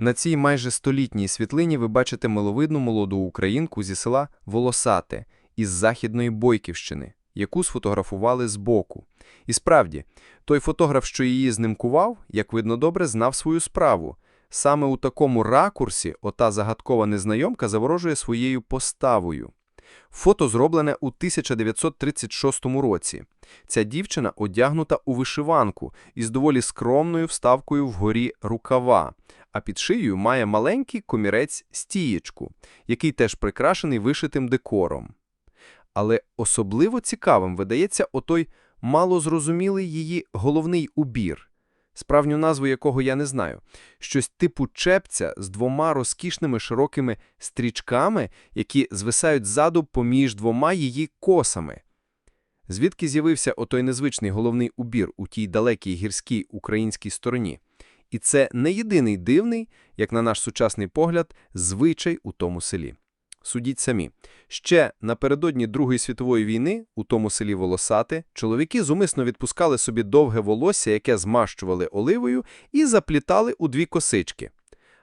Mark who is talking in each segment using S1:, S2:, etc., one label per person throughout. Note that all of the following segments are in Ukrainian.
S1: На цій майже столітній світлині ви бачите миловидну молоду українку зі села Волосате із Західної Бойківщини, яку сфотографували збоку. І справді, той фотограф, що її знімкував, як видно добре, знав свою справу. Саме у такому ракурсі ота загадкова незнайомка заворожує своєю поставою. Фото зроблене у 1936 році. Ця дівчина одягнута у вишиванку із доволі скромною вставкою вгорі рукава, а під шиєю має маленький комірець-стієчку, який теж прикрашений вишитим декором. Але особливо цікавим видається отой малозрозумілий її головний убір, справжню назву якого я не знаю, щось типу чепця з двома розкішними широкими стрічками, які звисають ззаду поміж двома її косами. Звідки з'явився отой незвичний головний убір у тій далекій гірській українській стороні? І це не єдиний дивний, як на наш сучасний погляд, звичай у тому селі. Судіть самі. Ще напередодні Другої світової війни у тому селі Волосати чоловіки зумисно відпускали собі довге волосся, яке змащували оливою, і заплітали у дві косички.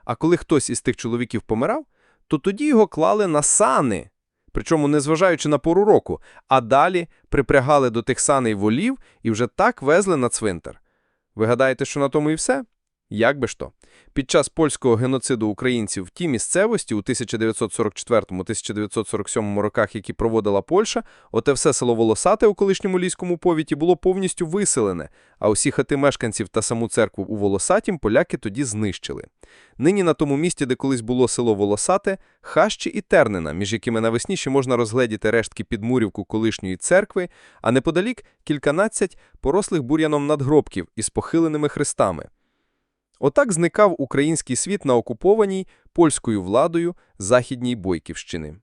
S1: А коли хтось із тих чоловіків помирав, то тоді його клали на сани, причому незважаючи на пору року, а далі припрягали до тих саней волів і вже так везли на цвинтар. Ви гадаєте, що на тому і все? Як би то? Під час польського геноциду українців в тій місцевості у 1944-1947 роках, які проводила Польща, оте все село Волосате у колишньому ліському повіті було повністю виселене, а усі хати мешканців та саму церкву у Волосатім поляки тоді знищили. Нині на тому місці, де колись було село Волосате, хащі і тернина, між якими навесні ще можна розгледіти рештки підмурівку колишньої церкви, а неподалік кільканадцять порослих бур'яном надгробків із похиленими хрестами. Отак зникав український світ на окупованій польською владою Західній Бойківщини.